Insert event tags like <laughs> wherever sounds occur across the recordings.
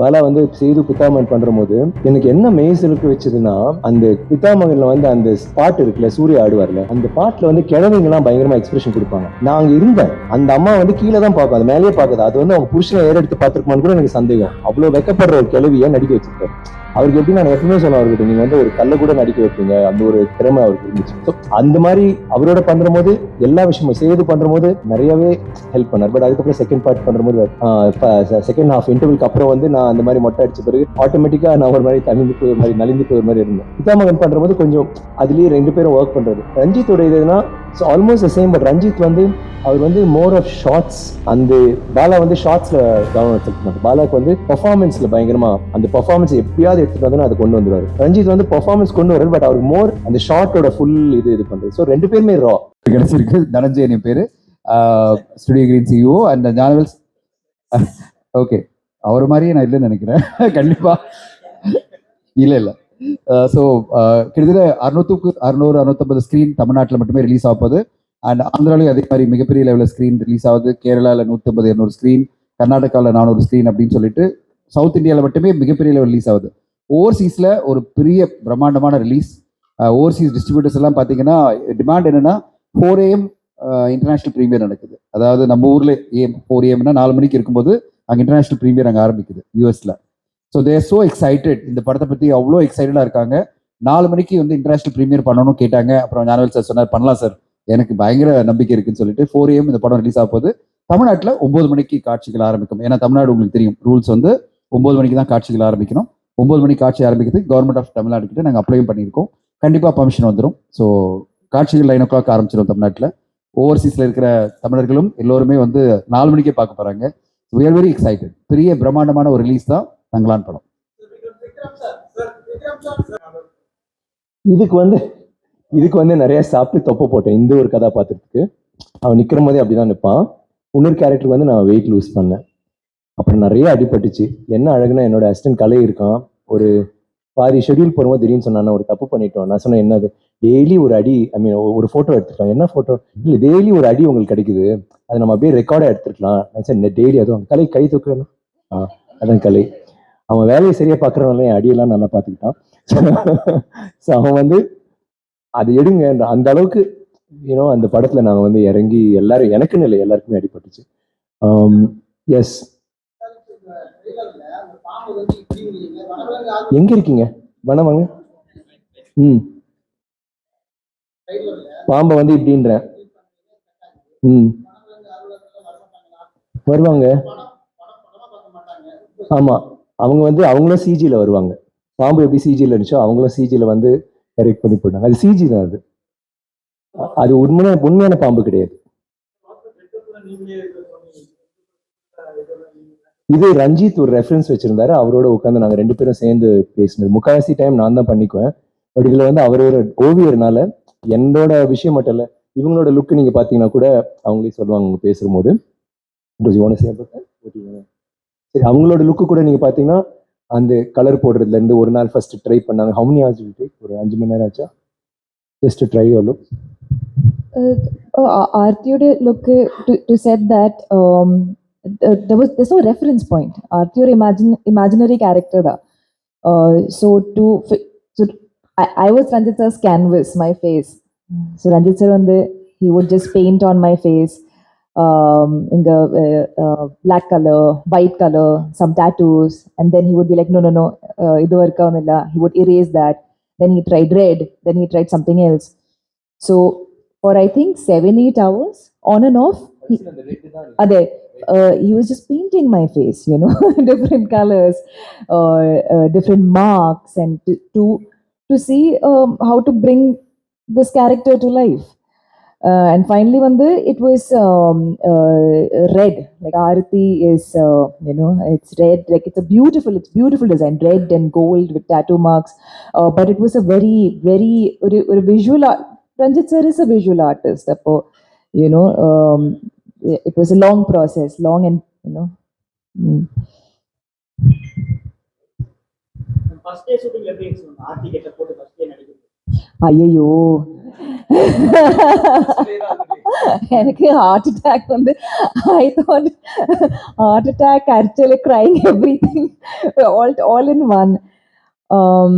வேலை வந்து செய்து பித்தாமகன் பண்ற போது எனக்கு என்ன மெய்சிலுக்கு வச்சதுன்னா அந்த பித்தாமகன்ல வந்து அந்த பாட்டு இருக்குல்ல சூரிய ஆடுவார்ல அந்த பாட்டுல வந்து கிழவிங்கெல்லாம் பயங்கரமா எக்ஸ்பிரஷன் கொடுப்பாங்க. நான் அங்க இருந்தேன். அந்த அம்மா வந்து கீழே தான் பார்க்கும். அது மேலேயே பார்க்குது. அது வந்து அவங்க புருஷனை ஏறெடுத்து பார்த்துருக்குமான்னு கூட எனக்கு சந்தேகம். அவ்வளவு வெக்கப்படுற ஒரு கிழவியை நடிக்க வச்சிருக்காரு. அவருக்கு எப்படி நான் எப்பவுமே சொல்ல அவர்கிட்ட நீங்க வந்து ஒரு கல்ல கூட நடிக்க வைப்பீங்க. அந்த ஒரு திறமை அவருக்கு இருந்துச்சு. அந்த மாதிரி அவரோட பண்ற போது எல்லா விஷயமும் சேர்ந்து பண்ற போது நிறையவே ஹெல்ப் பண்ணார். பட் அதுக்கப்புறம் செகண்ட் பார்ட் பண்ற போது செகண்ட் ஹாஃப் இன்டர்வியூக்கு அப்புறம் வந்து நான் அந்த மாதிரி மொட்டை அடிச்ச பிறகு ஆட்டோமேட்டிக்கா நான் ஒரு மாதிரி தனிந்து போய் ஒரு மாதிரி நலிந்து போய் ஒரு மாதிரி இருந்தேன். பிதாமகன் பண்ற போது கொஞ்சம் அதுலயே ரெண்டு பேரும் ஒர்க் பண்றது. ரஞ்சித்தோட இதுனா so almost same but Ranjith வந்து அவர் வந்து மோர் ஆஃப் ஷார்ட்ஸ் அந்த பாலா வந்து ஷார்ட்ஸ்ல கவனம் எடுத்துக்க பாலாக்கு வந்து பர்ஃபார்மன்ஸ்ல பயங்கரமா அந்த பர்ஃபார்மன்ஸ் எப்படியாவது எடுத்துட்டு வந்து அதை கொண்டு வந்துருவாரு. ரஞ்சித் வந்து பெர்ஃபார்மன்ஸ் கொண்டு வராரு பட் அவருக்கு மோர் அந்த ஷார்ட்டோட ஃபுல் இது இது பண்றது. ஸோ ரெண்டு பேருமே ரா கிடைச்சிருக்கு. தனஞ்சயன் என் பேரு. Studio green CEO and ஜானவல்ஸ் okay அவர் மாதிரியே நான் இல்லைன்னு நினைக்கிறேன். கண்டிப்பா. இல்ல இல்ல. ஸோ கிட்டத்தட்ட அறுநூத்துக்கு அறுநூறு அறுநூத்தம்பது ஸ்க்ரீன் தமிழ்நாட்டில் மட்டுமே ரிலீஸ் ஆகுது அண்ட் ஆந்திராலையும் அதே மாதிரி மிகப்பெரிய லெவலில் ஸ்க்ரீன் ரிலீஸ் ஆகுது. கேரளாவில் நூற்றம்பது இரநூறு ஸ்க்ரீன் கர்நாடகாவில் நானூறு ஸ்க்ரீன் அப்படின்னு சொல்லிட்டு சவுத் இந்தியாவில் மட்டுமே மிகப்பெரிய லெவல் ரிலீஸ் ஆகுது. ஓவர்சீஸில் ஒரு பெரிய பிரம்மாண்டமான ரிலீஸ் ஓவர்சீஸ் டிஸ்ட்ரிபியூட்டர்ஸ் எல்லாம் பார்த்தீங்கன்னா டிமாண்ட் என்னன்னா ஃபோர் ஏஎம் இன்டர்நேஷ்னல் ப்ரீமியர் நடக்குது. அதாவது நம்ம ஊரில் ஏஎம் ஃபோர் ஏஎம்னா நாலு மணிக்கு இருக்கும்போது அங்கே இன்டர்நேஷ்னல் ப்ரீமியர் அங்கே ஆரம்பிக்குது யூஎஸில் ஸோ தேர் சோ எக்ஸைட்டட் இந்த படத்தை பற்றி அவ்வளோ எக்ஸைட்டடாக இருக்காங்க. நாலு மணிக்கு வந்து இன்டர்நேஷ்னல் ப்ரீமியர் பண்ணணும் கேட்டாங்க. அப்புறம் ஞானவேல் சார் சொன்னார் பண்ணலாம் சார் எனக்கு பயங்கர நம்பிக்கை இருக்குன்னு சொல்லிட்டு ஃபோர் ஏஎம் இந்த படம் ரிலீஸ் ஆக போகுது. தமிழ்நாட்டில் ஒம்பது மணிக்கு காட்சிகள் ஆரம்பிக்கும். ஏன்னா தமிழ்நாடு உங்களுக்கு தெரியும் ரூல்ஸ் வந்து ஒம்பது மணிக்கு தான் காட்சிகள் ஆரம்பிக்கணும். ஒம்பது மணிக்கு காட்சி ஆரம்பிக்கிறது கவர்மெண்ட் ஆஃப் தமிழ்நாடு கிட்ட நாங்கள் அப்ளையும் பண்ணியிருக்கோம். கண்டிப்பாக பர்மிஷன் வந்துடும் ஸோ காட்சிகள் நைன் ஓ கிளாக் ஆரம்பிச்சிடும் தமிழ்நாட்டில். ஓவர்சீஸில் இருக்கிற தமிழர்களும் எல்லோருமே வந்து நாலு மணிக்கே பார்க்க போகிறாங்க வி ஆர் வெரி எக்ஸைட்டட் பெரிய பிரம்மாண்டமான ஒரு ரிலீஸ் தான் தங்களான் படம். இதுக்கு வந்து இதுக்கு வந்து நிறைய சாப்பிட்டு தொப்பை போட்டேன். இந்த ஒரு கதாபாத்திரத்துக்கு அவன் நிற்கிற போதே அப்படிதான் நிற்பான் இன்னொரு கேரக்டருக்கு வந்து நான் வெயிட் லூஸ் பண்ணேன். அப்புறம் நிறைய அடிபட்டுச்சு. என்ன அழகுனா என்னோட அசிஸ்டன்ட் கலை இருக்கான். ஒரு பாதி ஷெடியூல் போகும்போது திடீர்னு சொன்னான் ஒரு தப்பு பண்ணிட்டோம். நான் சொன்னேன் என்னது? டெய்லி ஒரு அடி ஐ மீன் ஒரு ஃபோட்டோ எடுத்துக்கலாம் என்ன ஃபோட்டோ இல்லை டெய்லி ஒரு அடி உங்களுக்கு கிடைக்குது. அதை நம்ம அப்படியே ரெக்கார்டாக எடுத்துக்கலாம் சரி டெய்லி அதுவும் கலை கை தூக்கணும் ஆ அதான் கலை. அவன் வேலையை சரியாக பார்க்குறவனால என் அடியெல்லாம் நல்லா பார்த்துக்கிட்டான். ஸோ அவன் வந்து அது எடுங்க. அந்த அளவுக்கு யூனோ அந்த படத்துல நாங்க வந்து இறங்கி எல்லாரும் எனக்குன்னு இல்லை எல்லாருக்குமே அடிபட்டுச்சு. Um, எஸ் எங்க இருக்கீங்க? வனவாங்க ம். பாம்பை வந்து இப்படின்றேன் ம். வருவாங்க. ஆமா. அவங்க வந்து அவங்களும் சிஜில வருவாங்க. பாம்பு எப்படி சிஜில இருந்துச்சோ அவங்களும் சிஜியில வந்து எரெக்ட் பண்ணி போயிட்டாங்க அது சிஜி தான் அது. அது உண்மையான உண்மையான பாம்பு கிடையாது. இது ரஞ்சித் ஒரு ரெஃபரன்ஸ் வச்சிருந்தாரு. அவரோட உட்காந்து நாங்கள் ரெண்டு பேரும் சேர்ந்து பேசினது. முக்காவாசி டைம் நான் தான் பண்ணிக்குவேன். பட் இதில் வந்து அவரோட ஓவியர்னால என்னோட விஷயம் மட்டும் இல்லை இவங்களோட லுக்கு நீங்கள் பார்த்தீங்கன்னா கூட அவங்களே சொல்லுவாங்க அவங்க பேசும்போது. சரி அவங்களோட லுக்கு கூட நீங்கள் பார்த்தீங்கன்னா அந்த கலர் போடுறதுலேருந்து ஒரு நாள் ஃபர்ஸ்ட் ட்ரை பண்ணாங்க. ஹவுனி மணி ஆச்சு ஒரு அஞ்சு மணி நேரம் ஆச்சா? ஜஸ்ட் ட்ரை ஆர் எவ்வளோ ஆர்த்தியோட look to set that Uh, there was there's no reference point. Art your imagine imaginary character da. Uh, so to so I, I was Ranjit's canvas, my face. So Ranjit sir on the he would just paint on my face um, in the uh, uh, black color, white color, some tattoos, and then he would be like, no, no, no, uh, he would erase that. Then he tried red, then he tried something else. So for I think seven, eight hours on and off. He, uh, he was just painting my face, you know, <laughs> different colors or uh, different marks, and to to, to see um, how to bring this character to life. Uh, and finally, when the it was um, uh, red, like Arati is, uh, you know, it's red, like it's a beautiful, it's beautiful design, red and gold with tattoo marks. but it was a very, very, or, or visual. Art. Ranjit sir is a visual artist. So, you know, um, it was a long process, long and you know. mm. First day shooting எப்படி இருந்துச்சு ஆர்த்தி கெட்ட போட்டு first day நடிக்கிறது ஐயோ எனக்கு heart attack வந்து I thought heart attack actually crying everything all all in one um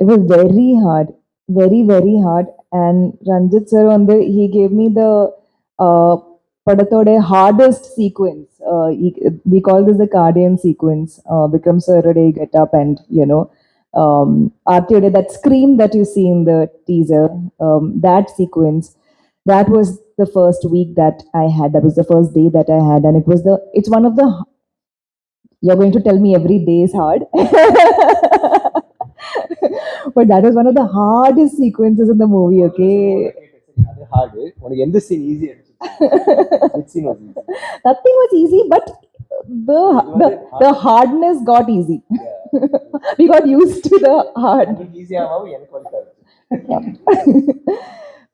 it was very hard very very hard and ranjit sir on the he gave me the uh படத்தோட hardest sequence uh, he- we call this the cardian sequence uh, Vikram sir get up and you know um RTOD, that scream that you see in the teaser um, that sequence that was the first week that I had. That was the first day that I had, and it was the. It's one of the. You're going to tell me every day is hard, but that was one of the hardest sequences in the movie. Okay, அது hard உனக்கு எந்த scene Mixing was easy. Nothing was easy, but the the, hard. the hardness got easy. Yeah. <laughs> we got used to the hard. Easy, <laughs>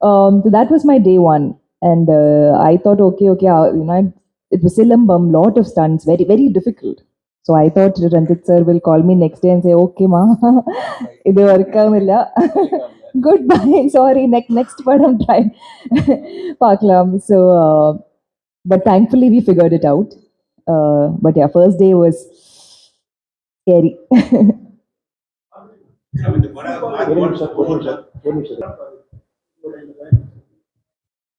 um, so that was my day one, and uh, I thought, okay, okay, uh, you know, it was silambam, lot of stunts, very very difficult. So I thought Ranjith sir will call me next day and say okay ಮಾ ಇದು work ಆಗಲಿಲ್ಲ good bye sorry next next படம் try பார்க்கலாம் so but thankfully we figured it out but yeah first day was scary ஒரு நிமிஷம் ஒரு நிமிஷம் ஒரு நிமிஷம்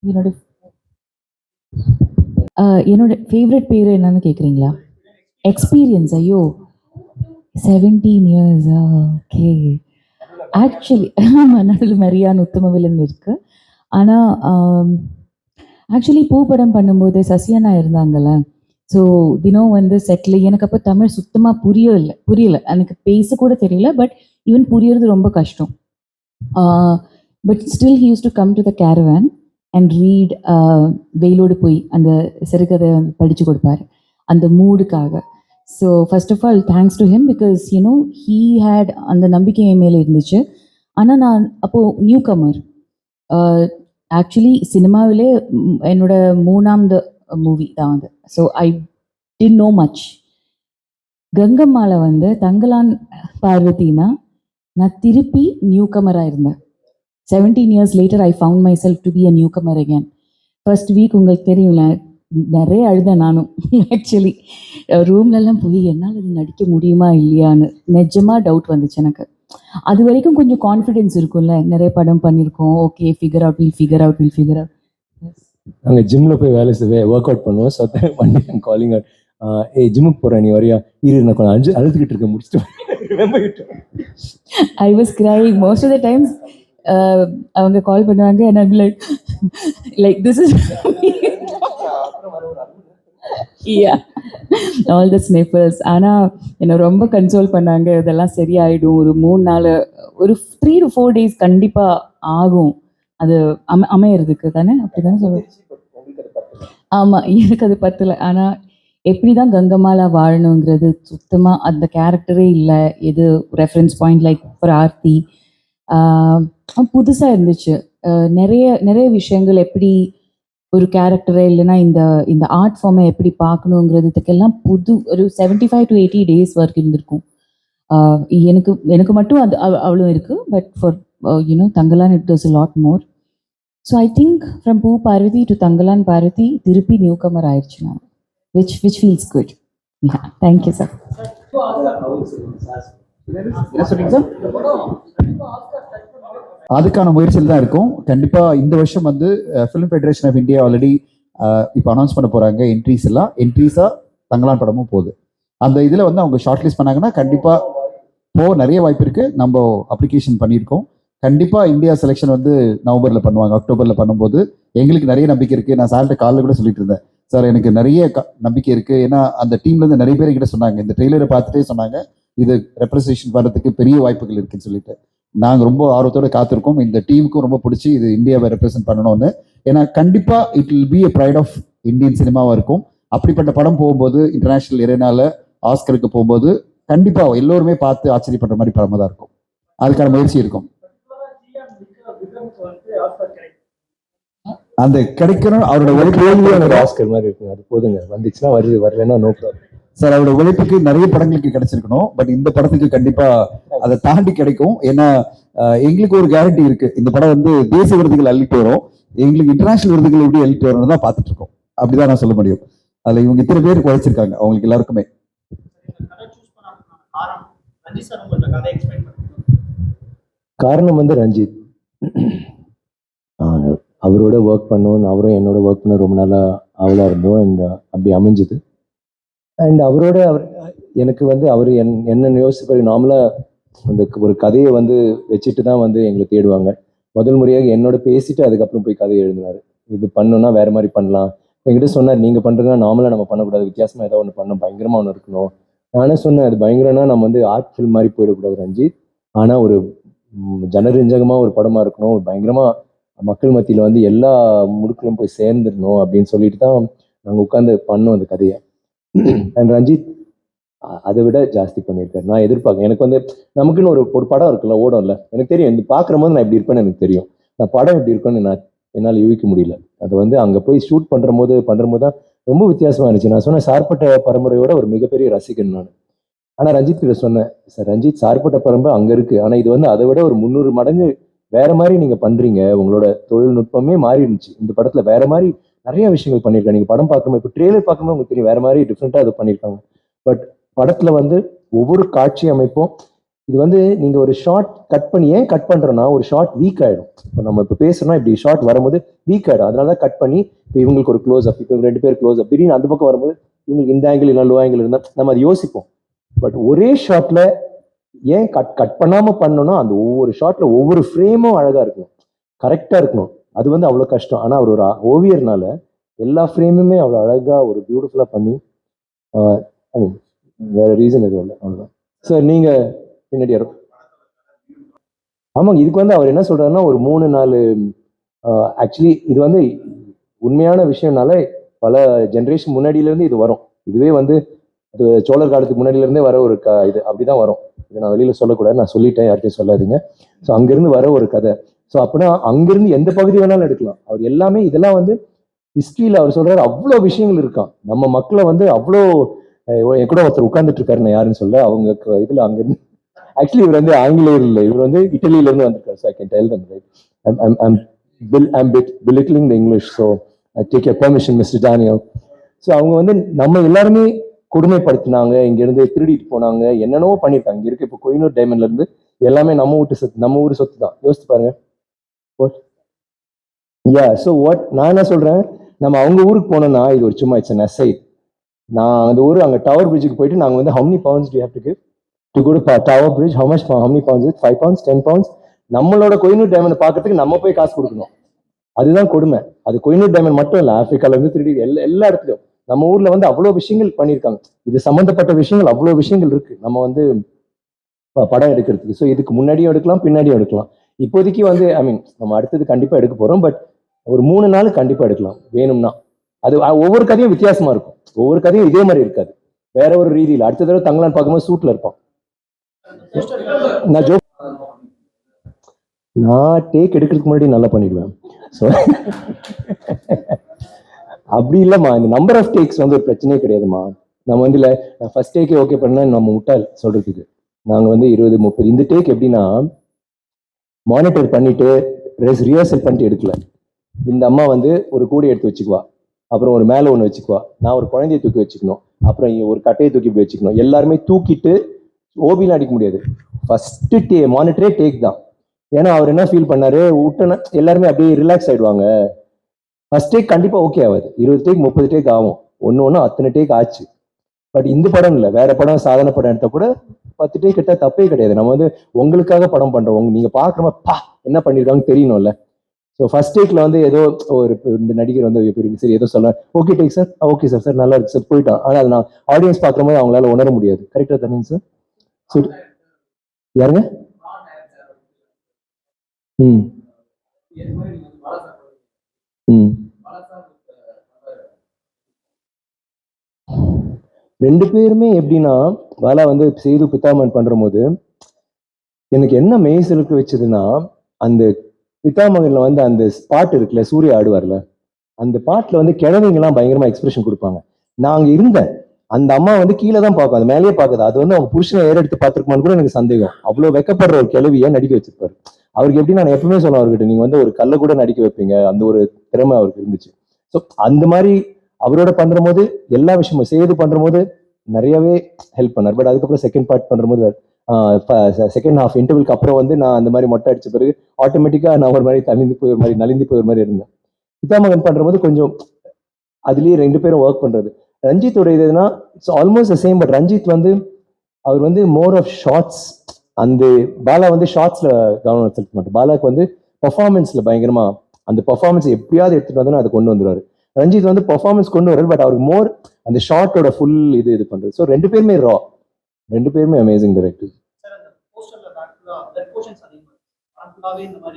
என்னோட ஆஹ் என்னோட ஃபேவரட் பேர் என்னன்னு கேட்குறீங்களா எக்ஸ்பீரியன்ஸ் ஐயோ. செவன்டீன் இயர்ஸ் ஓகே ஆக்சுவலி ஆமாம் நடுவில் மரியான் உத்தமவிலன் இருக்கு. ஆனால் ஆக்சுவலி பூ படம் பண்ணும்போது சசியனா இருந்தாங்கல்ல. ஸோ தினம் வந்து செட்டில் எனக்கு அப்போ தமிழ் சுத்தமாக புரியல புரியல. எனக்கு பேச கூட தெரியல பட் ஈவன் புரியறது ரொம்ப கஷ்டம். But still he used to come to the caravan and read வெயிலோடு போய் அந்த சிறுகதை படித்து கொடுப்பாரு. அந்த மூடுக்காக. So first of all thanks to him because you know he had அந்த நம்பிக்கை என் மேலே இருந்துச்சு. ஆனால் நான் அப்போது நியூ கமர் ஆக்சுவலி சினிமாவிலே என்னோட மூணாவது மூவி தான் அது. So I didn't know much கங்கம்மாவில் வந்து தங்கலான் பார்வதினா நான் திருப்பி நியூ கமராக இருந்தேன். Seventeen years later I found myself to be a newcomer again first week உங்களுக்கு தெரியும்ல நிறைய அழுதேன் நானும் ஆக்சுவலி ரூம்லலாம் போய் என்னால் இது நடிக்க முடியுமா இல்லையான்னு நிஜமாக டவுட் வந்துச்சு எனக்கு. அது வரைக்கும் கொஞ்சம் கான்ஃபிடென்ஸ் இருக்கும்ல நிறைய படம் பண்ணியிருக்கோம் okay figure out will figure out will figure out நாங்க ஜிம்ல போய் வேலை ஒர்க் அவுட் பண்ணுவோம் ஸோ பண்ணி காலிங் அவுட் ஏய் ஜிம்முக்கு போறேன் நீ வரியா? இரு நான் கொஞ்சம் அஞ்சு அழுதுகிட்டு இருக்கேன் முடிச்சுட்டு I was crying most of the times அவங்க கால் பண்ணுவாங்க like like this is all the sniffers ஆனால் என்னை ரொம்ப கன்சோல் பண்ணாங்க. இதெல்லாம் சரியாயிடும். ஒரு மூணு நாள் ஒரு த்ரீ டு ஃபோர் டேஸ் கண்டிப்பாக ஆகும். அது அம அமையறதுக்கு தானே? அப்படி தானே சொல்லுவேன் ஆமாம் எனக்கு அது பத்தல. ஆனால் எப்படி தான் கங்கமாலா வாழணுங்கிறது சுத்தமாக அந்த கேரக்டரே இல்லை. எது ரெஃபரன்ஸ் பாயிண்ட் லைக் ஒரு ஆர்த்தி. புதுசாக இருந்துச்சு. நிறைய நிறைய விஷயங்கள் எப்படி ஒரு கேரக்டரை இல்லைன்னா இந்த இந்த ஆர்ட் ஃபார்மை எப்படி பார்க்கணுங்கிறதுக்கெல்லாம் புது ஒரு seventy five to eighty days work இருந்திருக்கும் எனக்கு எனக்கு மட்டும் அது அவ்- அவ்வளோ இருக்குது but for you know Thangalaan it does lot more so I think from Poo Parvathy to Thangalaan Parvathy திருப்பி நியூ கமர் ஆயிடுச்சு நான் which which feels good thank you sir என்ன சொன்னீங்க சார் அதுக்கான முயற்சியில் தான் இருக்கும். கண்டிப்பாக இந்த வருஷம் வந்து film federation of India already இப்போ அனௌன்ஸ் பண்ண போகிறாங்க என்ட்ரிஸ் எல்லாம். என்ட்ரிஸாக தங்கலான் படமும் போகுது. அந்த இதில் வந்து அவங்க ஷார்ட் லிஸ்ட் பண்ணாங்கன்னா கண்டிப்பாக போக நிறைய வாய்ப்பு இருக்குது நம்ம அப்ளிகேஷன் பண்ணியிருக்கோம். கண்டிப்பாக இந்தியா செலெக்ஷன் வந்து நவம்பரில் பண்ணுவாங்க அக்டோபரில் பண்ணும்போது. எங்களுக்கு நிறைய நம்பிக்கை இருக்குது நான் சார்கிட்ட காலைல கூட சொல்லிட்டு இருந்தேன். சார் எனக்கு நிறைய க- நம்பிக்கை இருக்குது ஏன்னா அந்த டீம்லேருந்து நிறைய பேர் என்கிட்ட சொன்னாங்க. இந்த ட்ரெய்லரை பார்த்துட்டே சொன்னாங்க. இது ரெப்ரசன்டேஷன் வர்றதுக்கு பெரிய வாய்ப்புகள் இருக்குன்னு சொல்லிட்டு. நாங்கள் ரொம்ப ஆர்வத்தோட காத்திருக்கோம். இந்த டீமுக்கும் ரொம்ப பிடிச்சி இது இந்தியாவை ரெப்ரசென்ட் பண்ணணும்னு. ஏன்னா கண்டிப்பா it will be a pride of Indian சினிமாவா இருக்கும். அப்படிப்பட்ட படம் போகும்போது இன்டர்நேஷனல் இறைனால ஆஸ்கருக்கு போகும்போது கண்டிப்பா எல்லோருமே பார்த்து ஆச்சரியப்படுற மாதிரி படமா தான் இருக்கும். அதுக்கான முயற்சி இருக்கும். அந்த கிடைக்கணும் அவரோட ஒரு ஆஸ்கர் மாதிரி இருக்குங்க அது போதுங்க. வந்துச்சுன்னா வருது வரலன்னா நோ ப்ராப்ளம் சார் அவரோட உழைப்புக்கு நிறைய படங்களுக்கு கிடைச்சிருக்கணும். பட் இந்த படத்துக்கு கண்டிப்பா அதை தாண்டி கிடைக்கும். ஏன்னா எங்களுக்கு ஒரு கேரண்டி இருக்கு. இந்த படம் வந்து தேசிய விருதுகள் அள்ளிட்டு வரும் எங்களுக்கு இன்டர்நேஷனல் விருதுகள் எப்படி அள்ளிட்டு வரணும் தான் பார்த்துட்டு இருக்கோம். அப்படிதான் நான் சொல்ல முடியும். அதுல இவங்க இத்தனை பேர் குறைச்சிருக்காங்க அவங்களுக்கு எல்லாருக்குமே. காரணம் வந்து ரஞ்சித். அவரோட ஒர்க் பண்ணோம். அவரும் என்னோட ஒர்க் பண்ண ரொம்ப நாளாக அவளாக இருந்தோம். அண்ட் அப்படி அமைஞ்சுது. அண்ட் அவரோட அவர் எனக்கு வந்து அவர் என் என்ன யோசிப்பார் நார்மலாக அந்த ஒரு கதையை வந்து வச்சுட்டு தான் வந்து எங்களை தேடுவாங்க. முதல் முறையாக என்னோட பேசிட்டு அதுக்கப்புறம் போய் கதையை எழுதினார் இது பண்ணோம்னா வேற மாதிரி பண்ணலாம். என்கிட்ட சொன்னார் நீங்கள் பண்ணுறதுனா நார்மலாக நம்ம பண்ணக்கூடாது. வித்தியாசமாக ஏதோ ஒன்று பண்ணணும். பயங்கரமாக ஒன்று இருக்கணும். நானே சொன்னேன் அது பயங்கரம்னா நம்ம வந்து ஆர்ட் ஃபில்ம் மாதிரி போயிடக்கூடாது ரஞ்சித். ஆனால் ஒரு ஜனரஞ்சகமாக ஒரு படமாக இருக்கணும். ஒரு பயங்கரமாக மக்கள் மத்தியில் வந்து எல்லா முடுக்கிலும் போய் சேர்ந்துடணும். அப்படின்னு சொல்லிட்டு தான் நாங்கள் உட்காந்து பண்ணோம் அந்த கதையை. <clears throat> அண்ட் ரஞ்சித் அதை விட ஜாஸ்தி பண்ணியிருக்காரு. நான் எதிர்பார்க்கேன் எனக்கு வந்து நமக்குன்னு ஒரு ஒரு படம் இருக்குல்ல ஓடும்ல. எனக்கு தெரியும் இந்த பார்க்குற போது நான் இப்படி இருப்பேன்னு எனக்கு தெரியும். நான் படம் எப்படி இருக்குன்னு நான் என்னால் யூகிக்க முடியல. அது வந்து அங்கே போய் ஷூட் பண்ணுற போது பண்ணுற போது தான் ரொம்ப வித்தியாசமாக இருந்துச்சு. நான் சொன்னேன் சார்பட்ட பரம்பரையோட ஒரு மிகப்பெரிய ரசிகன் நான். ஆனால் ரஞ்சித் கிட்ட சொன்னேன் சார் ரஞ்சித் சார்பட்ட பரம்பரை அங்கே இருக்குது ஆனால் இது வந்து அதை விட ஒரு முந்நூறு மடங்கு வேற மாதிரி நீங்கள் பண்ணுறீங்க உங்களோட தொழில்நுட்பமே மாறி இருந்துச்சு இந்த படத்தில் வேற மாதிரி நிறைய விஷயங்கள் பண்ணியிருக்காங்க. நீங்கள் படம் பார்க்கும்போது இப்போ ட்ரெய்லர் பார்க்கும்போது உங்களுக்கு தெரியும் வேற மாதிரி டிஃப்ரெண்ட்டாக அது பண்ணியிருக்காங்க. பட் படத்தில் வந்து ஒவ்வொரு காட்சி அமைப்பும் இது வந்து நீங்கள் ஒரு ஷார்ட் கட் பண்ணி ஏன் கட் பண்ணுறோன்னா ஒரு ஷார்ட் வீக் ஆகிடும் இப்போ நம்ம இப்போ பேசுகிறோம்னா இப்படி ஷார்ட் வரும்போது வீக் ஆயிடும். அதனால தான் கட் பண்ணி இப்போ இவங்களுக்கு ஒரு க்ளோஸ் அப் இப்போ ரெண்டு பேர் க்ளோஸ் அப் திடீர்னு அந்த பக்கம் வரும்போது இவங்களுக்கு இந்த ஆங்கிள் இல்லை லோ ஆங்கிள் இருந்தால் நம்ம அதை யோசிப்போம். பட் ஒரே ஷார்ட்டில் ஏன் கட் கட் பண்ணாம பண்ணணும் அந்த ஒவ்வொரு ஷாட்ல ஒவ்வொரு ஃப்ரேமும் அழகா இருக்கணும். கரெக்டா இருக்கணும். அது வந்து அவ்வளோ கஷ்டம். ஆனால் அவர் ஒரு ஓவியர்னால எல்லா ஃப்ரேமுமே அவ்வளோ அழகாக ஒரு பியூட்டிஃபுல்லாக பண்ணி ஆஹ் வேற ரீசன் எதுவும் இல்லை. அவ்வளோதான் சார் நீங்கள் பின்னாடி யாரோ ஆமாங்க இதுக்கு வந்து அவர் என்ன சொல்கிறாருன்னா ஒரு மூணு நாலு ஆக்சுவலி இது வந்து உண்மையான விஷயம்னால பல ஜென்ரேஷன் முன்னாடியிலேருந்து இது வரும். இதுவே வந்து அது சோழர் காலத்துக்கு முன்னாடியிலேருந்தே வர ஒரு க இது அப்படி தான் வரும். இதை நான் வெளியில் சொல்லக்கூடாது நான் சொல்லிட்டேன் யார்கிட்டையும் சொல்லாதீங்க. ஸோ அங்கேருந்து வர ஒரு கதை. ஸோ அப்படின்னா அங்கிருந்து எந்த பகுதி வேணாலும் எடுக்கலாம். அவர் எல்லாமே இதெல்லாம் வந்து ஹிஸ்ட்ரியில் அவர் சொல்றாரு அவ்வளோ விஷயங்கள் இருக்கான் நம்ம மக்களை வந்து அவ்வளோ என் கூட ஒருத்தர் உட்கார்ந்துட்டு இருக்காருன்னு யாருன்னு சொல்ல அவங்க இதில் அங்கிருந்து ஆக்சுவலி இவர் வந்து ஆங்கிலேயர் இல்லை. இவர் வந்து இட்டலியிலேருந்து வந்திருக்காரு. So I can tell them right I'm I'm feel I'm bit belittling the English so I take a permission mister Daniel so அவங்க வந்து நம்ம எல்லாருமே கொடுமைப்படுத்தினாங்க இங்கேருந்து திருடிட்டு போனாங்க என்னென்னவோ பண்ணிருக்காங்க இங்கே இருக்க இப்போ கோயினூர் டைமண்ட்லேருந்து எல்லாமே நம்ம வீட்டு சொத்து நம்ம ஊர் சொத்து தான் யோசிச்சு பாருங்க. யா ஸோ வாட் நான் என்ன சொல்றேன்? நம்ம அவங்க ஊருக்கு போனோம்னா இது ஒரு சும்மா இட்ஸ் அன் நான் அந்த ஊர் அங்க டவர் பிரிட்ஜுக்கு போயிட்டு நாங்கள் வந்து how many pounds to have to give to good tower bridge how much how many five pounds ten pounds நம்மளோட கொயினூர் டைமண்ட் பார்க்கறதுக்கு நம்ம போய் காசு கொடுக்கணும். அதுதான் கொடுமை. அது கொயினூர் டைமண்ட் மட்டும் இல்லை ஆப்பிரிக்கால இருந்து திருடி எல்லா எல்லா இடத்துலயும். நம்ம ஊர்ல வந்து அவ்வளோ விஷயங்கள் பண்ணியிருக்காங்க. இது சம்பந்தப்பட்ட விஷயங்கள் அவ்வளோ விஷயங்கள் இருக்கு. நம்ம வந்து படம் எடுக்கிறதுக்கு. ஸோ இதுக்கு முன்னாடியும் எடுக்கலாம் பின்னாடியும் எடுக்கலாம். இப்போதைக்கு வந்து ஐ மீன் நம்ம அடுத்தது கண்டிப்பா எடுக்க போறோம் பட் ஒரு மூணு நாள் கண்டிப்பா எடுக்கலாம் வேணும்னா. அது ஒவ்வொரு கதையும் வித்தியாசமா இருக்கும். ஒவ்வொரு கதையும் இதே மாதிரி இருக்காது. வேற ஒரு ரீதியில் அடுத்த தடவை தங்கலான்னு பார்க்கும்போது சூட்ல இருப்பான். நான் ஜோ நான் டேக் எடுக்கிறதுக்கு முன்னாடி நல்லா பண்ணிடுவேன். ஸோ அப்படி இல்லைம்மா. இந்த நம்பர் ஆஃப் டேக்ஸ் வந்து ஒரு பிரச்சனையே கிடையாதும்மா. நம்ம வந்து இல்லை நான் ஃபர்ஸ்ட் டேக்கே ஓகே பண்ணேன் நம்ம முட்டாள் சொல்றதுக்கு. நாங்கள் வந்து இருபது முப்பது. இந்த டேக் எப்படின்னா மானிட்டர் பண்ணிட்டு ரிஹர்சல் பண்ணிட்டு எடுக்கல. இந்த அம்மா வந்து ஒரு கூடை எடுத்து வச்சுக்குவா. அப்புறம் ஒரு மேலே ஒன்று வச்சுக்குவா. நான் ஒரு குழந்தைய தூக்கி வச்சுக்கணும். அப்புறம் இங்கே ஒரு கட்டையை தூக்கி போய் வச்சுக்கணும். எல்லாருமே தூக்கிட்டு ஓபிலாம் அடிக்க முடியாது. ஃபஸ்ட்டு டே மானிட்டரே டேக் தான். ஏன்னா அவர் என்ன ஃபீல் பண்ணாரு? விட்டன எல்லாருமே அப்படியே ரிலாக்ஸ் ஆகிடுவாங்க ஃபர்ஸ்ட் டேக் கண்டிப்பாக ஓகே ஆகாது. இருபது டேக் முப்பது டேக் ஆகும். ஒன்று ஒன்று அத்தனை டேக் ஆச்சு. பட் இந்த படம் இல்லை. வேற படம் சாதாரண படம் எடுத்தால் கூட பத்து கிட்ட தப்பே கிடையாது. நம்ம வந்து உங்களுக்காக படம் பண்றோம். நீங்க பாக்குறப்ப மாதிரி பா என்ன பண்ணிருக்காங்கன்னு தெரியணும்ல. ஸோ ஃபர்ஸ்ட் டேக்ல வந்து ஏதோ ஒரு இந்த நடிகர் வந்து சரி ஏதோ சொல்ல okay take sir okay sir sir நல்லா இருக்கு சார் போயிட்டான். ஆனால் அது நான் ஆடியன்ஸ் பார்க்குற மாதிரி அவங்களால உணர முடியாது. கரெக்டாக தானே சார் சரி யாருங்க? ம். ம். ரெண்டு பேருமே எப்படின்னா வேலை வந்து செய்து பித்தாமன் பண்ற போது எனக்கு என்ன மெய்சிலுக்கு வச்சதுன்னா அந்த பித்தாமகன்ல வந்து அந்த பாட்டு இருக்குல்ல சூரிய ஆடுவார்ல அந்த பாட்டுல வந்து கிழவிங்கெல்லாம் பயங்கரமா எக்ஸ்பிரஷன் கொடுப்பாங்க. நாங்க இருந்தேன். அந்த அம்மா வந்து கீழே தான் பார்க்கும் அது மேலேயே பார்க்குது. அது வந்து அவங்க புருஷனை ஏற எடுத்து பார்த்துருக்குமான்னு கூட எனக்கு சந்தேகம். அவ்வளோ வெக்கப்படுற ஒரு கிழவியை நடிக்க வச்சிருப்பாரு. அவருக்கு எப்படி நான் எப்பவுமே சொல்லுவேன் அவர்கிட்ட நீங்க வந்து ஒரு கல்லை கூட நடிக்க வைப்பீங்க. அந்த ஒரு திறமை அவருக்கு இருந்துச்சு. ஸோ அந்த மாதிரி அவரோட பண்ற போது எல்லா விஷயமும் சேது பண்ற போது நிறையவே ஹெல்ப் பண்ணார். பட் அதுக்கப்புறம் செகண்ட் பார்ட் பண்ற போது செகண்ட் ஹாஃப் இன்டர்வியூக்கு அப்புறம் வந்து நான் அந்த மாதிரி மொட்டை அடிச்ச பிறகு ஆட்டோமேட்டிக்காக நான் ஒரு மாதிரி தலிந்து போய் ஒரு மாதிரி நலிந்து போய் ஒரு மாதிரி இருந்தேன். பிதாமகன் பண்ற போது கொஞ்சம் அதுலேயே ரெண்டு பேரும் ஒர்க் பண்றது. ரஞ்சித்துடைய இதுனா it's almost same but Ranjith வந்து அவர் வந்து மோர் ஆஃப் ஷார்ட்ஸ் அந்த பாலா வந்து ஷார்ட்ஸ்ல கவனம் செலுத்த மாட்டேன் பாலாவுக்கு வந்து பர்ஃபார்மன்ஸ்ல பயங்கரமா அந்த பர்ஃபார்மன்ஸ் எப்படியாவது எடுத்துட்டு வந்து அதை கொண்டு வந்துடுவார் ரஞ்சித் வந்து பர்ஃபார்மன்ஸ் கொண்டு வர்றாரு பட் அவருக்கு மோர் அந்த ஷார்ட்டோட ஃபுல் இது இது பண்றது. ஸோ ரெண்டு பேருமே ரா ரெண்டு பேருமே அமேசிங் டைரக்டர் பிளட்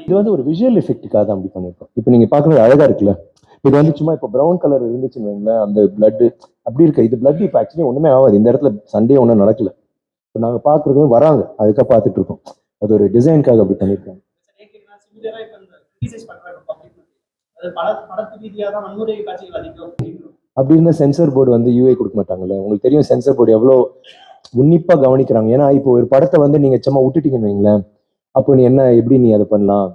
இது வந்து ஒரு விஷுவல் எஃபெக்ட்டுக்காக தான் அப்படி பண்ணியிருக்கோம். இப்போ நீங்க பார்க்குறது அழகா இருக்குல்ல? இது வந்து சும்மா இப்போ ப்ரௌன் கலர் இருந்துச்சுன்னு வைங்களேன் அந்த blood அப்படி இருக்கு இது blood இப்போ ஆக்சுவலி ஒண்ணுமே ஆகாது. இந்த இடத்துல சண்டே ஒன்றும் நடக்கல. இப்போ நாங்க பார்க்குறது வராங்க. அதுக்காக பார்த்துட்டு இருக்கோம். அது ஒரு டிசைனுக்காக அப்படி பண்ணியிருக்காங்க. அப்படி இருந்த சென்சர் போர்டு வந்து யூஏ கொடுக்க மாட்டாங்கல்ல? உங்களுக்கு தெரியும் சென்சர் போர்டு எவ்வளோ உன்னிப்பா கவனிக்கிறாங்க. ஏன்னா இப்போ ஒரு படத்தை வந்து நீங்க சும்மா விட்டுட்டீங்கன்னு வைங்களேன். அப்போ நீ என்ன எப்படி நீ அதை பண்ணலாம்?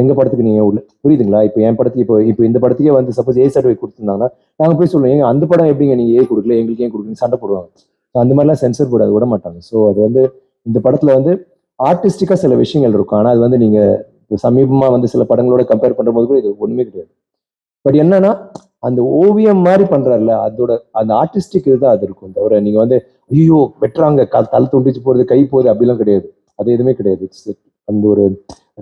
எங்க படத்துக்கு நீங்க உள்ள புரியுதுங்களா? இப்போ என் படத்துக்கு இப்போ இப்போ இந்த படத்துக்கே வந்து சப்போஸ் ஏ சர்டிஃபிகேட் கொடுத்துருந்தாங்கன்னா நாங்க போய் சொல்லுவோம் ஏங்க அந்த படம் எப்படிங்க நீங்க ஏ கொடுக்கல? எங்களுக்கு ஏன் கொடுக்குறீங்க சண்டை போடுவாங்க. ஸோ அந்த மாதிரிலாம் சென்சர் போர்டு அதை விட மாட்டாங்க. ஸோ அது வந்து இந்த படத்துல வந்து ஆர்டிஸ்டிக்கா சில விஷயங்கள் இருக்கும். ஆனா அது வந்து நீங்க இப்போ வந்து சில படங்களோட கம்பேர் பண்ணும்போது கூட இது ஒன்றுமே கிடையாது. பட் என்னன்னா அந்த ஓவியம் மாதிரி பண்றாருல அதோட அந்த ஆர்டிஸ்டிக் இதுதான் அது இருக்கும். தவிர நீங்க வந்து ஐயோ வெட்டுறாங்க கால் தலை துண்டிச்சு போறது கை போகுது அப்படிலாம் கிடையாது. அது எதுவுமே கிடையாது. அந்த ஒரு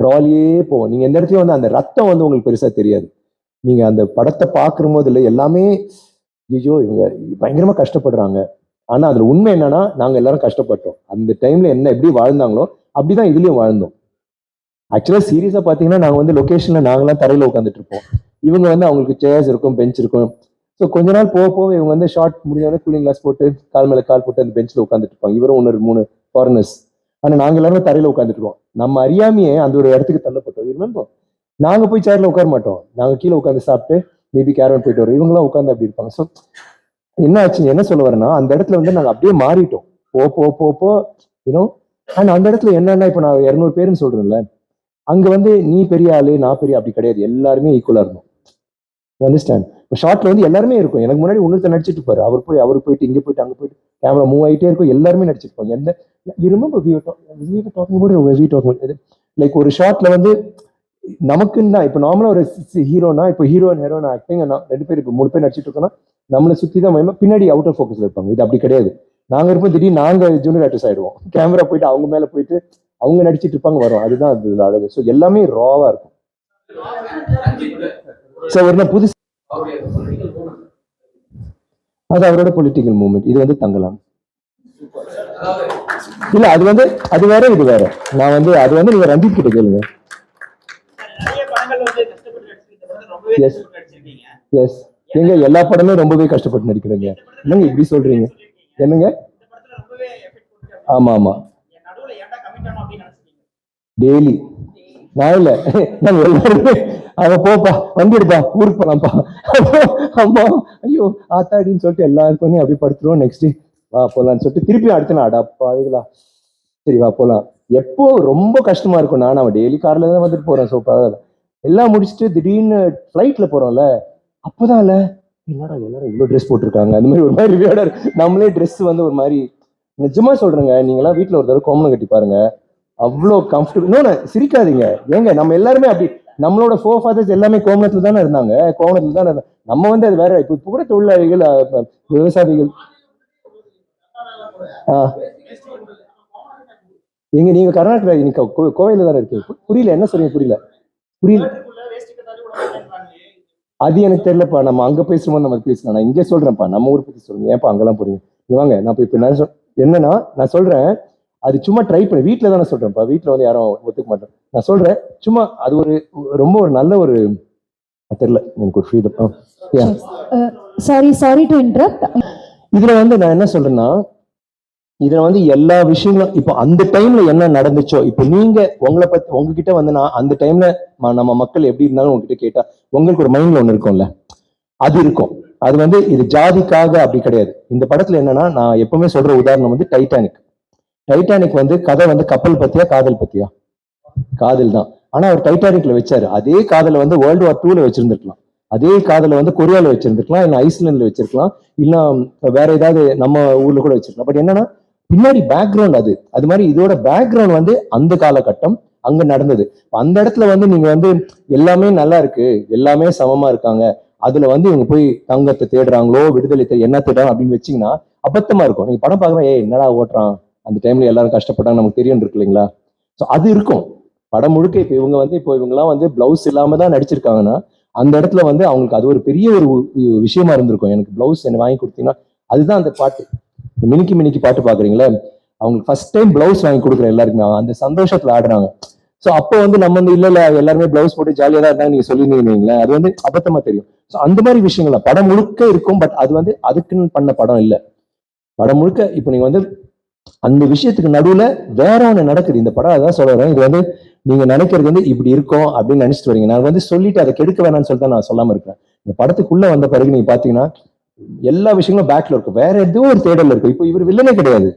ராலியே போவோம் நீங்க எந்த இடத்துலயும் வந்து அந்த ரத்தம் வந்து உங்களுக்கு பெருசா தெரியாது. நீங்க அந்த படத்தை பார்க்குற போது இல்லை எல்லாமே ஐயோ இவங்க பயங்கரமா கஷ்டப்படுறாங்க. ஆனா அதுல உண்மை என்னன்னா நாங்க எல்லாரும் கஷ்டப்பட்டோம். அந்த டைம்ல என்ன எப்படி வாழ்ந்தாங்களோ அப்படிதான் இதுலயும் வாழ்ந்தோம். ஆக்சுவலா சீரியஸா பாத்தீங்கன்னா நாங்க வந்து லொகேஷன்ல நாங்களாம் தரையில உட்காந்துட்டு இருப்போம். இவங்க வந்து அவங்களுக்கு சேர்ஸ் இருக்கும் பெஞ்ச் இருக்கும். ஸோ கொஞ்ச நாள் போக போக இவங்க வந்து ஷார்ட் முடிஞ்சவொடனே கூலிங் கிளாஸ் போட்டு கால் மேல கால் போட்டு அந்த பெஞ்சில் உட்காந்துட்டு இருப்பாங்க. இவரும் ஒன்று மூணு ஃபாரினர்ஸ் ஆனா நாங்க எல்லாரும் தரையில உட்காந்துட்டு இருக்கோம் நம்ம அறியாமையே அந்த ஒரு இடத்துக்கு தள்ளப்பட்டோம். ரிமெம்பர் நாங்க போய் சேர்ல உட்கார மாட்டோம். நாங்க கீழே உட்காந்து சாப்பிட்டு மேபி கேரவன் போயிட்டு வரோம் இவங்களாம் உட்காந்து அப்படி இருப்பாங்க. ஸோ என்ன ஆச்சு? என்ன சொல்ல வரேன்னா அந்த இடத்துல வந்து நாங்க அப்படியே மாறிட்டோம். போ போ போ போ யூனோ அண்ட் அந்த இடத்துல என்னன்னா இப்போ நான் இரநூறு பேருன்னு சொல்றேன்ல. அங்க வந்து நீ பெரிய ஆளு நான் பெரிய அப்படி கிடையாது. எல்லாருமே ஈக்குவலா இருந்தோம். அண்டர்ஸ்டாண்ட் இப்போ ஷார்ட்ல வந்து எல்லாருமே இருக்கும். எனக்கு முன்னாடி ஒன்றுத்த நடிச்சிட்டு இருப்பாரு. அவர் போய் அவர் போயிட்டு இங்க போயிட்டு அங்க போயிட்டு கேமரா மூவ் ஆயிட்டே இருக்கும். எல்லாருமே நடிச்சிருப்பாங்க எந்த இரும்ப லைக் ஒரு ஷார்ட்ல வந்து நமக்குன்னு தான். இப்போ நார்மலா ஒரு ஹீரோனா இப்போ ஹீரோ அண்ட் ஹீரோன் ஆக்டிங் ரெண்டு பேர் இப்போ மூணு பேர் நடிச்சிட்டு இருக்கோம்னா நம்மளை சுத்தி தான் மயமா பின்னாடி அவுட் ஆஃப் ஃபோக்கஸ்ல இருப்பாங்க. இது அப்படி கிடையாது. நாங்க இருப்போம் திடீர்னு நாங்க ஜூனியர் ஆர்டிஸ்ட் ஆயிடுவோம். <laughs> கேமரா போயிட்டு அவங்க மேல போயிட்டு அவங்க நடிச்சிட்டு இருப்பாங்க வரும். அதுதான் அது அழகு. ஸோ எல்லாமே ராவா இருக்கும். ஸோ ஒரு புதுசு அது அவரோட பொலிட்டிக்கல் மூவ்மெண்ட் இது வந்து தங்கலாம். இல்ல அது வந்து அது வேற இது வேற. நான் வந்து அது வந்து நீங்க ரஞ்சித் கிட்ட கேளுங்க. எஸ் எங்க எல்லா படமே ரொம்பவே கஷ்டப்பட்டு நடிக்கிறீங்க. என்னங்க இப்படி சொல்றீங்க? என்னங்க? ஆமா ஆமா என் நடுவுல ஏன்டா கமிட் ஆனோம் அப்படின்னு நினைச்சிட்டீங்க டெய்லி நான் இல்ல. நாங்க எல்லாருமே அவ போப்பா வண்டி எடுப்பா ஊருக்கு போலாம்ப்பா. அம்மா ஐயோ ஆத்தாடின்னு சொல்லிட்டு எல்லாருக்கும் அப்படி படுத்துருவோம். நெக்ஸ்ட் வா போலாம்னு சொல்லிட்டு திருப்பி அடுத்த நாள் அடாப்பாவிகளா சரி வா போலாம். எப்போ ரொம்ப கஷ்டமா இருக்கும். நான் அவன் டெய்லி கார்ல தான் வந்துட்டு போறேன் ஸோ பரவாயில்ல. எல்லாம் முடிச்சுட்டு திடீர்னு ஃப்ளைட்ல போறோம்ல அப்போதான் இல்ல என்னடா எல்லாரும் இவ்வளவு ட்ரெஸ் போட்டிருக்காங்க? அந்த மாதிரி ஒரு மாதிரி நம்மளே ட்ரெஸ் வந்து ஒரு மாதிரி நிஜமா சொல்றேங்க நீங்களாம் வீட்டுல ஒரு தடவை கோமணம் கட்டி பாருங்க. அவ்வளோ கம்ஃபர்டபுள் இன்னொன்னு சிரிக்காதீங்க. ஏங்க நம்ம எல்லாருமே அப்படி நம்மளோட ஃபோர் ஃபாதர்ஸ் எல்லாமே கோமணத்துல தானே இருந்தாங்க. கோமணத்துல தானே இருந்தாங்க நம்ம வந்து அது வேற இப்போ இப்போ கூட தொழிலாளிகள் விவசாயிகள் எங்க நீங்க கர்நாடகா நீங்க கோ- கோவையில தானே இருக்கீங்க? புரியல என்ன சொல்றீங்க புரியல. புரியல. அது எனக்கு தெரியலப்பா. நம்ம அங்க பேசும்போது நம்ம பேசலாம். நான் இங்கே சொல்றேன்ப்பா. நம்ம ஊர் பத்தி சொல்லுங்க. ஏன்ப்பா அங்கெல்லாம் போறீங்க? வாங்க. நான் இப்ப இப்ப நான் சொல் என்னன்னா நான் சொல்றேன் அது சும்மா ட்ரை பண்ணி. வீட்டில் தான் சொல்றேன்ப்பா. வீட்டில் வந்து யாரும் ஒத்துக்க மாட்டேன் நான் சொல்றேன் சும்மா அது ஒரு ரொம்ப ஒரு நல்ல ஒரு தெரியல எனக்கு ஒரு freedom sorry sorry to interrupt இதுல வந்து நான் என்ன சொல்றேன்னா இதுல வந்து எல்லா விஷயங்களும் இப்போ அந்த டைம்ல என்ன நடந்துச்சோ இப்போ நீங்க உங்களை பத்தி உங்ககிட்ட வந்து நான் அந்த டைம்ல நம்ம மக்கள் எப்படி இருந்தாலும் உங்ககிட்ட கேட்டா உங்களுக்கு ஒரு மைண்ட்ல ஒண்ணு இருக்கும்ல? அது இருக்கும். அது வந்து இது ஜாதிக்காக அப்படி கிடையாது. இந்த படத்துல என்னன்னா நான் எப்பவுமே சொல்ற உதாரணம் வந்து டைட்டானிக் டைட்டானிக் வந்து கதை வந்து கப்பல் பத்தியா காதல் பத்தியா? காதல் தான். ஆனா அவர் டைட்டானிக்ல வச்சாரு. அதே காதலை வந்து வேர்ல்டு வார் டூல வச்சிருந்துருக்கலாம். அதே காதலை வந்து கொரியால வச்சிருந்துருக்கலாம் இல்ல ஐஸ்லாண்ட்ல வச்சிருக்கலாம் இல்ல வேற ஏதாவது நம்ம ஊர்ல கூட வச்சிருக்கலாம். பட் என்னன்னா பின்னாடி பேக்ரவுண்ட் அது. அது மாதிரி இதோட பேக்ரவுண்ட் வந்து அந்த காலகட்டம் அங்க நடந்தது. அந்த இடத்துல வந்து நீங்க வந்து எல்லாமே நல்லா இருக்கு எல்லாமே சமமா இருக்காங்க அதுல வந்து இவங்க போய் தங்கத்தை தேடுறாங்களோ விடுதலை என்ன தேடுறாங்க அப்படின்னு வச்சீங்கன்னா அபத்தமா இருக்கும். நீங்க படம் பார்க்குறோம் ஏ என்னடா ஓட்டுறான்? அந்த டைம்ல எல்லாரும் கஷ்டப்பட்டாங்க நமக்கு தெரியும் இருக்கு இல்லைங்களா? ஸோ அது இருக்கும். படம் முழுக்க இப்போ இவங்க வந்து இப்போ இவங்கெல்லாம் வந்து பிளவுஸ் இல்லாம தான் நடிச்சிருக்காங்கன்னா அந்த இடத்துல வந்து அவங்களுக்கு அது ஒரு பெரிய ஒரு விஷயமா இருந்திருக்கும். எனக்கு பிளவுஸ் என்ன வாங்கி கொடுத்தீங்கன்னா அதுதான் அந்த பாட்டு. மினிக்கி மினிக்கி பாட்டு பாக்குறீங்களே? அவங்களுக்கு ஃபர்ஸ்ட் டைம் பிளவுஸ் வாங்கி கொடுக்குற எல்லாருக்குமே அந்த சந்தோஷத்துல ஆடுறாங்க. ஸோ அப்போ வந்து நம்ம வந்து இல்ல இல்ல எல்லாருமே பிளவுஸ் போட்டு ஜாலியா தான் இருந்தாங்க நீங்க சொல்லியிருந்தீங்களே அது வந்து அபத்தமா தெரியும். ஸோ அந்த மாதிரி விஷயங்கள் படம் முழுக்க இருக்கும் பட் அது வந்து அதுக்குன்னு பண்ண படம் இல்ல. படம் முழுக்க இப்போ நீங்க வந்து அந்த விஷயத்துக்கு நடுவுல வேற ஒண்ணு நடக்குது. இந்த படம் அதான் சொல்ல வரேன். இது வந்து நீங்க நினைக்கிறது வந்து இப்படி இருக்கும் அப்படின்னு நினைச்சிட்டு வரீங்க. நான் வந்து சொல்லிட்டு அதை கெடுக்க வேணாம்னு சொல்லிட்டு நான் சொல்லாம இருக்கேன் இந்த படத்துக்குள்ள வந்த பிறகு நீங்க பாத்தீங்கன்னா எல்லா விஷயங்களும் பேக்ல இருக்கும். வேற ஏதோ ஒரு தேடல் இருக்கும். இப்போ இவர் வில்லனே கிடையாது.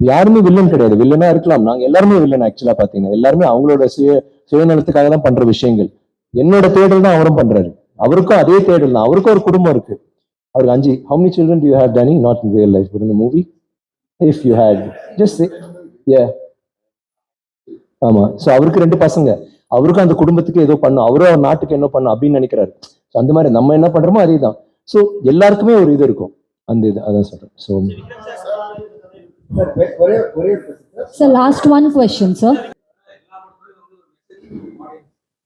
யாருமே வில்லன் கிடையாது. வில்லனா இருக்கலாம். நாங்க எல்லாருமே வில்லன் ஆக்சுவலா பாத்தீங்கன்னா எல்லாருமே அவங்களோட சுய சுயநலத்துக்காக தான் பண்ற விஷயங்கள். என்னோட தேடல் தான் அவரும் பண்றாரு. அவருக்கும் அதே தேடல் தான். அவருக்கும் ஒரு குடும்பம் இருக்கு. அவருக்கு அஞ்சு how many children you have Danny not in real life இந்த movie if you had just ஆமா. சோ அவருக்கு ரெண்டு பசங்க. அவருக்கும் அந்த குடும்பத்துக்கு ஏதோ பண்ணும். அவரும் அவர் நாட்டுக்கு என்ன பண்ணும் அப்படின்னு நினைக்கிறாரு. அந்த மாதிரி நம்ம என்ன பண்றோமோ அதே தான் ஸோ எல்லாருக்குமே ஒரு இது இருக்கும். அந்த இது அதான் சொல்றேன். So last one question, sir.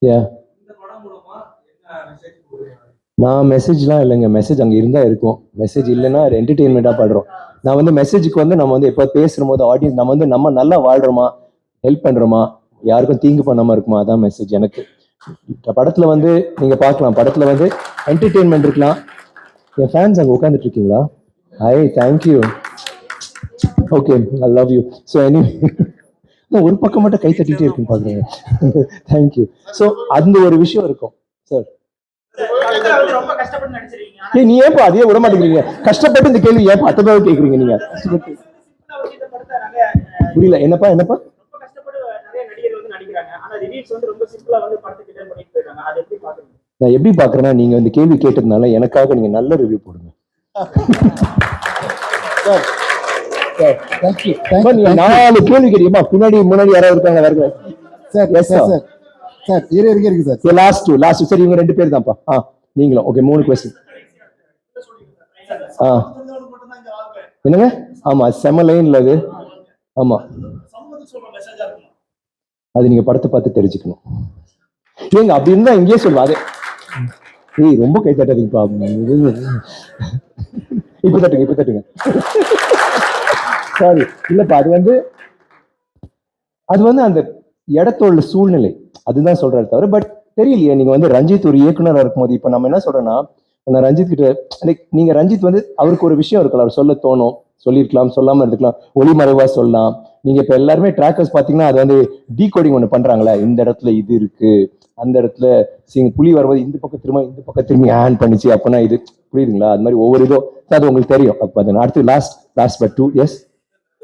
Yeah நான் மெசேஜ்லாம் இல்லைங்க. மெசேஜ் அங்கே இருந்தால் இருக்கும். மெசேஜ் இல்லைன்னா அது என்டர்டெயின்மெண்ட்டாக பாடுறோம். நான் வந்து மெசேஜுக்கு வந்து நம்ம வந்து எப்போ பேசுகிற போது ஆடியன்ஸ் நம்ம வந்து நம்ம நல்லா வாழ்கிறோமா ஹெல்ப் பண்ணுறோமா யாருக்கும் தீங்கு பண்ணாமல் இருக்குமா? அதான் மெசேஜ் எனக்கு. படத்தில் வந்து நீங்கள் பார்க்கலாம். படத்தில் வந்து என்டர்டெயின்மெண்ட் இருக்கலாம். என் ஃபேன்ஸ் அங்கே உட்காந்துட்டு இருக்கீங்களா? I thank you okay I love you so any ஒரு பக்கம் மட்டும் கை தட்டிகிட்டே இருக்குன்னு பார்க்குறேன் தேங்க்யூ ஸோ <laughs> அந்த ஒரு விஷயம் இருக்கும் சார் ஏய் நீ ஏன்பா அதையே விட மாட்டேங்கிறீங்க? கஷ்டப்பட்டு இந்த கேள்வி ஏன் அத்தனை கேட்குறீங்க நீங்க? புரியல. என்னப்பா என்னப்பா? ரொம்ப கஷ்டப்பட்டு நிறைய நடிகர் வந்து நடிக்கிறாங்க ஆனா ரிலீஸ் வந்து ரொம்ப சிம்பிளா வந்து படத்தை டிசைன் பண்ணிட்டு போயிருக்காங்க அதை எப்படி பாக்குறீங்க நான் எப்படி பாக்குறேன்னா நீங்க இந்த கேள்வி கேட்டதுனால எனக்காக நீங்க நல்ல ரிவ்யூ போடுங்க. <laughs> நாலு கேள்வி கேட்டீங்கப்பா பின்னாடி முன்னாடி யாராவது இருக்காங்க வருங்க. Sir Yes, sir. Sir sir sir இரு இருக்கு இருக்கு சார் லாஸ்ட் டூ லாஸ்ட் சரி இவங்க ரெண்டு பேர் தான்ப்பா ஆ நீங்களும். ஓகே மூணு கொஸ்டின் ஆ. என்னங்க? ஆமா செம லைன்ல அது. ஆமா. அது நீங்க படத்தை பார்த்து தெரிஞ்சுக்கணும். ஏங்க அப்படி இருந்தா இங்கேயே சொல்லுவா அது. ஏய் ரொம்ப கை தட்டாதீங்கப்பா இப்ப தட்டுங்க இப்ப தட்டுங்க. சாரி இல்லப்பா அது வந்து அது வந்து அந்த இடத்தோட சூழ்நிலை. அதுதான் சொல்றாரு தவிர பட் தெரியலையே நீங்க வந்து ரஞ்சித் ஒரு இயக்குனராக இருக்கும்போது இப்ப நம்ம என்ன சொல்றோம்னா நான் ரஞ்சித் கிட்ட லைக் நீங்க ரஞ்சித் வந்து அவருக்கு ஒரு விஷயம் இருக்கலாம் அவர் சொல்ல தோணும் சொல்லியிருக்கலாம் சொல்லாம இருந்துக்கலாம் ஒளிமறைவா சொல்லலாம். நீங்க இப்ப எல்லாருமே ட்ராக்கர்ஸ் பாத்தீங்கன்னா அது வந்து டீகோடிங் ஒண்ணு பண்றாங்களா? இந்த இடத்துல இது இருக்கு அந்த இடத்துல சிங்க புலி வரும்போது இந்த பக்கம் திரும்ப இந்த பக்கம் திரும்பி ஹேண்ட் பண்ணிச்சு அப்படின்னா இது புரியுதுங்களா? அது மாதிரி ஒவ்வொரு இதோ அது உங்களுக்கு தெரியும். அப்ப அது அடுத்து last last but two yes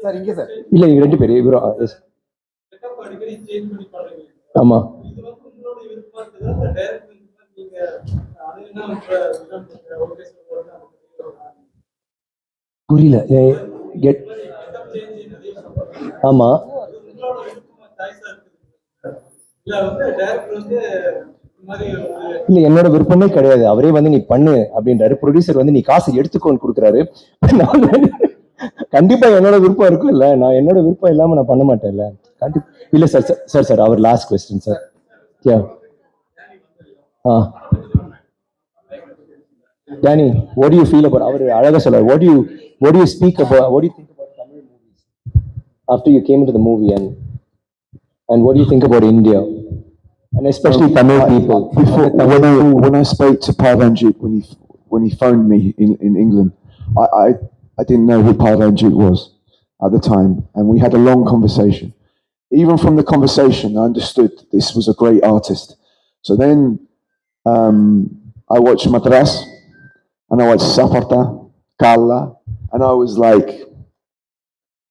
sir இங்க சார். இல்ல இங்க ரெண்டு பேர் இவரோ எஸ். ஆமா. புரியல. ஏ- ஆமா. இல்ல என்னோட விருப்பமே கிடையாது. அவரே வந்து நீ பண்ணு அப்படின்றாரு. ப்ரொடியூசர் வந்து நீ காசு எடுத்துக்கோன்னு கொடுக்குறாரு. கண்டிப்பா என்னோட விருப்பம் இருக்கும் இல்ல நான் என்னோட விருப்பம் இல்லாம நான் பண்ண மாட்டேன்ல இல்ல sir sir sir our last question sir yeah ah Danny do you feel about அவர் அழகா சொல்றாரு do you speak about what do you think about Tamil movies after you came into the movie and and what do you think about India and especially Tamil people Before, when I when I spoke to Parvanjit when he when he phoned me in, in England, I, I I didn't know who Parvanjit was at the time, and we had a long conversation. Even from the conversation, I understood this was a great artist. So then um, I watched Madras, and I watched Saparta, Kalla, and I was like,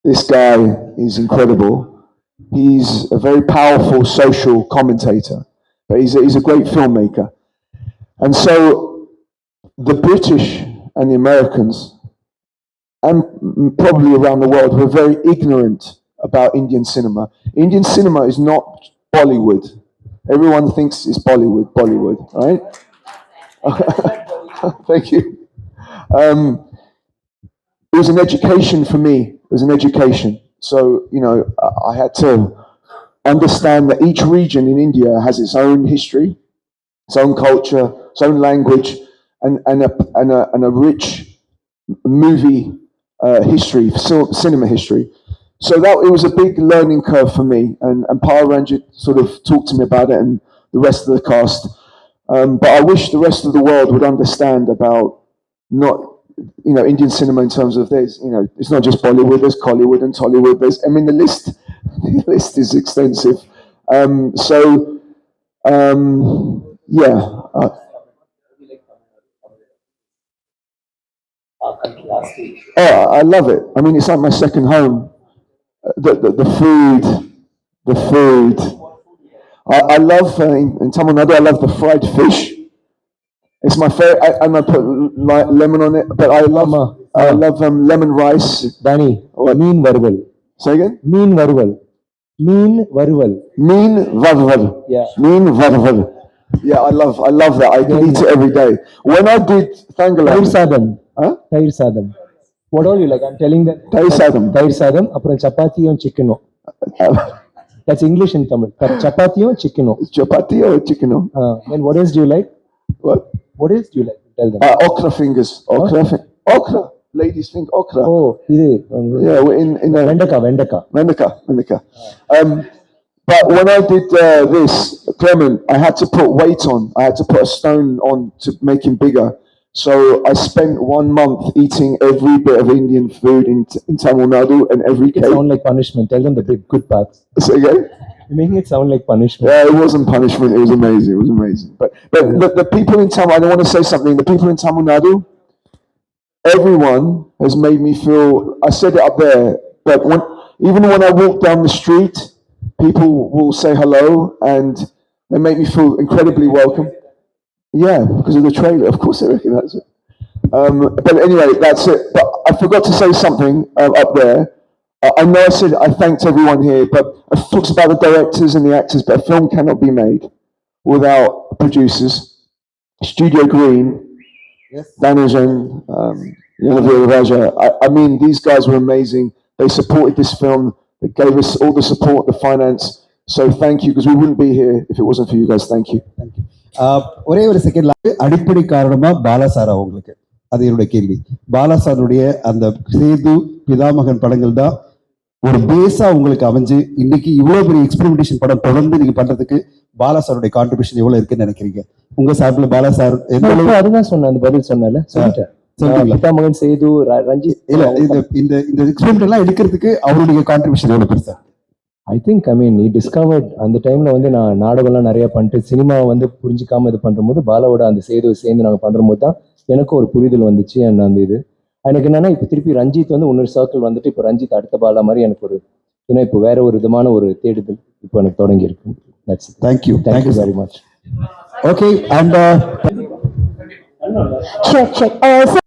this guy is incredible. He's a very powerful social commentator, but he's a, he's a great filmmaker. And so the British and the Americans, and probably around the world, were very ignorant about Indian cinema. Indian cinema is not Bollywood. Everyone thinks it's Bollywood, Bollywood, right? <laughs> Thank you. Um, it was an education for me. It was an education. So, you know, I- I had to understand that each region in India has its own history, its own culture, its own language, and, and, a, and, a, and a rich movie uh, history, cinema history. So that it was a big learning curve for me, and and Power Ranjit sort of talked to me about it, and the rest of the cast. Um, but I wish the rest of the world would understand about not you know Indian cinema in terms of there's you know it's not just Bollywood, there's Collywood and Tollywood. There's I mean the list <laughs> the list is extensive. Um, so um, yeah. Uh, Oh, I love it. I mean, it's like my second home. Uh, The, the, the food, the food. I, I love, uh, in, in Tamil Nadu, I love the fried fish. It's my favorite. I, I'm going to put li- lemon on it, but I love, ஆமா. I love um, lemon rice. தானி மீன் வறுவல் Say again? மீன் வறுவல் மீன் வறுவல் Mean varvar. Yeah. Mean varvar. Yeah, I love, I love that. I can eat it every day. When I did தயிர் Thangalam, சாதம் huh? தயிர் சாதம் what all you like i'm telling that தயிர் சாதம். தயிர் சாதம் அப்புறம் சப்பாத்தியும் சிக்கனும் that's english in tamil But சப்பாத்தியும் சிக்கனும் chapati or chicken? or- uh, then what else do you like What? what else do you like tell them Uh, okra fingers. Okra. Fi- okra. Ladies think okra. oh இது um, Yeah, we're in in a வெண்டைக்காய் வெண்டைக்காய் Mendika, Mendika. Um, but when I did uh, this, Clement, I had to put weight on. I had to put a stone on to make him bigger. So I spent one month eating every bit of Indian food in, in Tamil Nadu and every it cake. sound like punishment tell them the big good parts Say again? you're making it sound like punishment Yeah, it wasn't punishment. It was amazing. It was amazing. But but the, the people in Tamil, I don't want to say something. The people in Tamil Nadu, everyone has made me feel. I said it up there, but when even when I walk down the street, people will say hello and they make me feel incredibly welcome. Yeah, because of the trailer. Of course, they recognize it. Um, but anyway, that's it. But I forgot to say something uh, up there. I I know I said I thanked everyone here, but I talked about the directors and the actors, but a film cannot be made without producers. Studio Green, Yes. Danujan, um, Yanavir Raja. I, I mean, these guys were amazing. They supported this film. They gave us all the support, the finance. So thank you, because we wouldn't be here if it wasn't for you guys. Thank you. ஆஹ் ஒரே ஒரு செகண்ட்ல அடிப்படை காரணமா பாலாசாரா உங்களுக்கு? அது என்னுடைய கேள்வி. பாலாசாருடைய அந்த சேது பிதாமகன் படங்கள் தான் ஒரு பேஸா உங்களுக்கு அமைஞ்சு இன்னைக்கு இவ்வளவு பெரிய எக்ஸ்பெரிமெண்டேஷன் படம் தொடர்ந்து நீங்க பண்றதுக்கு பாலாசாருடைய கான்ட்ரிபியூஷன் எவ்வளவு இருக்குன்னு நினைக்கிறீங்க? உங்க சார்பில் அளவு இப்ப அதுதான் சொன்னேன் அந்த பதில் சொல்றீங்களா? பிதாமகன் சேது ரஞ்சித் இல்ல இந்த இந்த இந்த எக்ஸ்பெரிமெண்ட் எல்லாம் எடுக்கிறதுக்கு அவருடைய கான்ட்ரிபியூஷன் எவ்வளவு பெருசா? ஐ திங்க் ஐ மீன் நீ டிஸ்கவர்ட் அந்த டைம்ல வந்து நான் நாடகம்லாம் நிறைய பண்ணிட்டு சினிமாவை வந்து புரிஞ்சிக்காம இது பண்ணும்போது பாலாவோட அந்த சேது சேர்ந்து நாங்கள் பண்ணும்போது தான் எனக்கும் ஒரு புரிதல் வந்துச்சு and அந்த இது. எனக்கு என்னன்னா இப்போ திருப்பி ரஞ்சித் வந்து இன்னொரு சர்க்கிள் வந்துட்டு இப்போ ரஞ்சித் அடுத்த பாலா மாதிரி எனக்கு ஒரு ஏன்னா இப்போ வேற ஒரு விதமான ஒரு தேடுதல் இப்போ எனக்கு தொடங்கி இருக்கு. Thank you thank you very much okay and Check, check. Uh, sir,